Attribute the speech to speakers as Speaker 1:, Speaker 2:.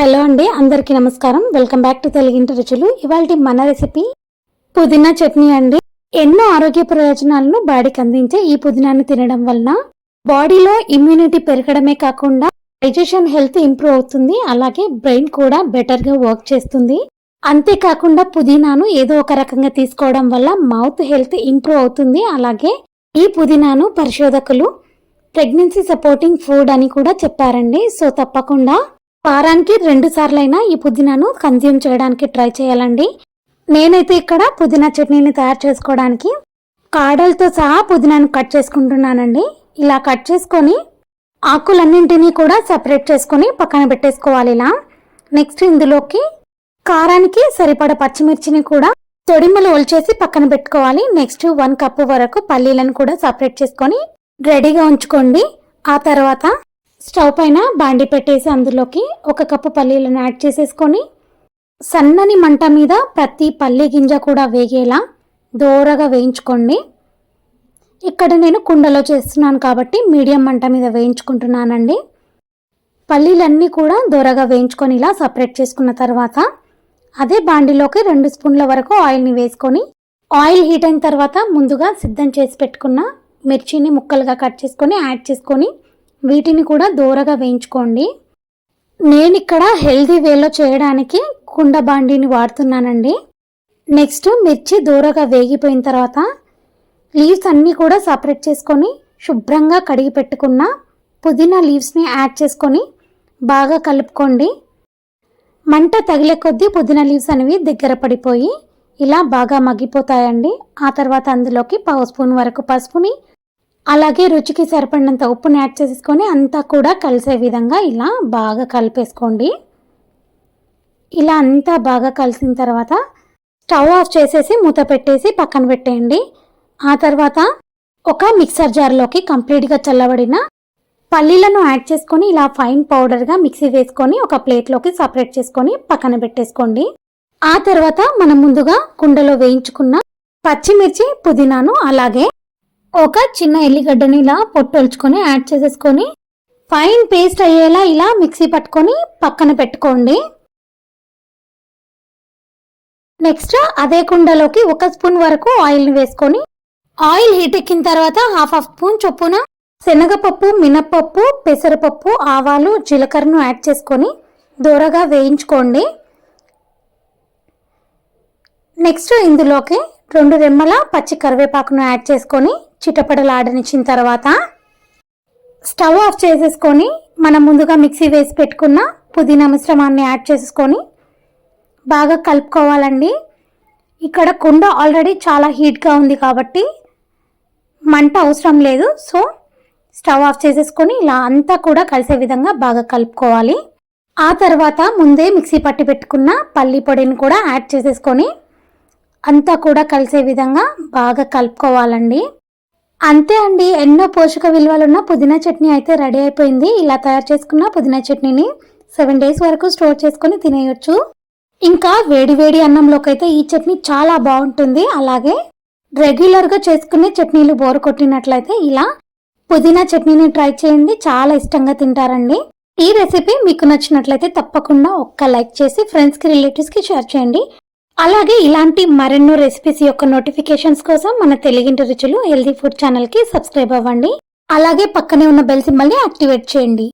Speaker 1: Hello అండి అందరికీ నమస్కారం. వెల్కమ్ బ్యాక్ టు తెలుగింటి రుచులు ఇవాళ మన రెసిపీ పుదీనా చట్నీ అండి. ఎన్నో ఆరోగ్య ప్రయోజనాలను బాడీకి అందించే ఈ పుదీనాను తినడం వలన బాడీలో ఇమ్యూనిటీ పెరగడమే కాకుండా డైజెషన్ హెల్త్ ఇంప్రూవ్ అవుతుంది. అలాగే బ్రెయిన్ కూడా బెటర్గా వర్క్ చేస్తుంది. అంతేకాకుండా పుదీనాను ఏదో ఒక రకంగా తీసుకోవడం వల్ల మౌత్ హెల్త్ ఇంప్రూవ్ అవుతుంది. అలాగే ఈ పుదీనాను పరిశోధకులు ప్రెగ్నెన్సీ సపోర్టింగ్ ఫుడ్ అని కూడా చెప్పారండి. సో తప్పకుండా వారానికి రెండు సార్లైనా ఈ పుదీనాను కన్జ్యూమ్ చేయడానికి ట్రై చేయాలండి. నేనైతే ఇక్కడ పుదీనా చట్నీని తయారు చేసుకోవడానికి కాడలతో సహా పుదీనాను కట్ చేసుకుంటున్నానండి. ఇలా కట్ చేసుకొని ఆకులన్నింటినీ కూడా సపరేట్ చేసుకొని పక్కన పెట్టేసుకోవాలి ఇలా. నెక్స్ట్ ఇందులోకి కారానికి సరిపడ పచ్చిమిర్చిని కూడా తొడిమలు ఒలిచేసి పక్కన పెట్టుకోవాలి. నెక్స్ట్ వన్ కప్పు వరకు పల్లీలను కూడా సపరేట్ చేసుకొని రెడీగా ఉంచుకోండి. ఆ తర్వాత స్టవ్ పైన బాండి పెట్టేసి అందులోకి ఒక కప్పు పల్లీలను యాడ్ చేసేసుకొని సన్నని మంట మీద ప్రతి పల్లి గింజ కూడా వేగేలా దోరగా వేయించుకోండి. ఇక్కడ నేను కుండలో చేస్తున్నాను కాబట్టి మీడియం మంట మీద వేయించుకుంటున్నానండి. పల్లీలన్నీ కూడా దోరగా వేయించుకొని ఇలా సపరేట్ చేసుకున్న తర్వాత అదే బాండిలోకి రెండు స్పూన్ల వరకు ఆయిల్ని వేసుకొని ఆయిల్ హీట్ అయిన తర్వాత ముందుగా సిద్ధం చేసి పెట్టుకున్న మిర్చిని ముక్కలుగా కట్ చేసుకొని యాడ్ చేసుకొని వీటిని కూడా దూరగా వేయించుకోండి. నేను ఇక్కడ హెల్దీ వేలో చేయడానికి కుండ బాండీని వాడుతున్నానండి. నెక్స్ట్ మిర్చి దూరగా వేగిపోయిన తర్వాత లీవ్స్ అన్నీ కూడా సపరేట్ చేసుకొని శుభ్రంగా కడిగి పెట్టుకున్న పుదీనా లీవ్స్ని యాడ్ చేసుకొని బాగా కలుపుకోండి. మంట తగిలే కొద్దీ పుదీనా లీవ్స్ అనేవి దగ్గర పడిపోయి ఇలా బాగా మగ్గిపోతాయండి. ఆ తర్వాత అందులోకి పావు స్పూన్ వరకు పసుపుని అలాగే రుచికి సరిపడినంత ఉప్పుని యాడ్ చేసుకొని అంతా కూడా కలిసే విధంగా ఇలా బాగా కలిపేసుకోండి. ఇలా అంతా బాగా కలిసిన తర్వాత స్టవ్ ఆఫ్ చేసేసి మూత పెట్టేసి పక్కన పెట్టేయండి. ఆ తర్వాత ఒక మిక్సర్ జార్లోకి కంప్లీట్గా చల్లబడిన పల్లీలను యాడ్ చేసుకొని ఇలా ఫైన్ పౌడర్గా మిక్సీ వేసుకొని ఒక ప్లేట్లోకి సపరేట్ చేసుకొని పక్కన పెట్టేసుకోండి. ఆ తర్వాత మనం ముందుగా కుండలో వేయించుకున్న పచ్చిమిర్చి పుదీనాను అలాగే ఒక చిన్న ఎల్లిగడ్డని ఇలా పొట్టొల్చుకొని యాడ్ చేసేసుకొని ఫైన్ పేస్ట్ అయ్యేలా ఇలా మిక్సీ పట్టుకొని పక్కన పెట్టుకోండి. నెక్స్ట్ అదే కుండలోకి ఒక స్పూన్ వరకు ఆయిల్ని వేసుకొని ఆయిల్ హీట్ ఎక్కిన తర్వాత హాఫ్ హాఫ్ స్పూన్ చొప్పున శనగపప్పు మినప్పప్పు పెసరపప్పు ఆవాలు జీలకర్రను యాడ్ చేసుకొని దూరగా వేయించుకోండి. నెక్స్ట్ ఇందులోకి రెండు రెమ్మల పచ్చి కరివేపాకును యాడ్ చేసుకొని చిటపడలాడనిచ్చిన తర్వాత స్టవ్ ఆఫ్ చేసేసుకొని మనం ముందుగా మిక్సీ వేసి పెట్టుకున్న పుదీనా మిశ్రమాన్ని యాడ్ చేసుకొని బాగా కలుపుకోవాలండి. ఇక్కడ కుండ ఆల్రెడీ చాలా హీట్గా ఉంది కాబట్టి మంట అవసరం లేదు. సో స్టవ్ ఆఫ్ చేసేసుకొని ఇలా అంతా కూడా కలిసే విధంగా బాగా కలుపుకోవాలి. ఆ తర్వాత ముందే మిక్సీ పట్టి పెట్టుకున్న పల్లి పొడిని కూడా యాడ్ చేసేసుకొని అంతా కూడా కలిసే విధంగా బాగా కలుపుకోవాలండి. అంతే అండి ఎన్నో పోషక విలువలున్న పుదీనా చట్నీ అయితే రెడీ అయిపోయింది. ఇలా తయారు చేసుకున్న పుదీనా చట్నీని సెవెన్ డేస్ వరకు స్టోర్ చేసుకొని తినేయొచ్చు. ఇంకా వేడి వేడి అన్నంలోకి అయితే ఈ చట్నీ చాలా బాగుంటుంది. అలాగే రెగ్యులర్గా చేసుకునే చట్నీలు బోరు కొట్టినట్లయితే ఇలా పుదీనా చట్నీని ట్రై చేయండి. చాలా ఇష్టంగా తింటారండి. ఈ రెసిపీ మీకు నచ్చినట్లయితే తప్పకుండా ఒక్క లైక్ చేసి ఫ్రెండ్స్కి రిలేటివ్స్కి షేర్ చేయండి. అలాగే ఇలాంటి మరెన్నో రెసిపీస్ యొక్క నోటిఫికేషన్స్ కోసం మన తెలుగింటి రుచులు హెల్దీ ఫుడ్ ఛానల్కి సబ్స్క్రైబ్ అవ్వండి. అలాగే పక్కనే ఉన్న బెల్ సింబల్ని యాక్టివేట్ చేయండి.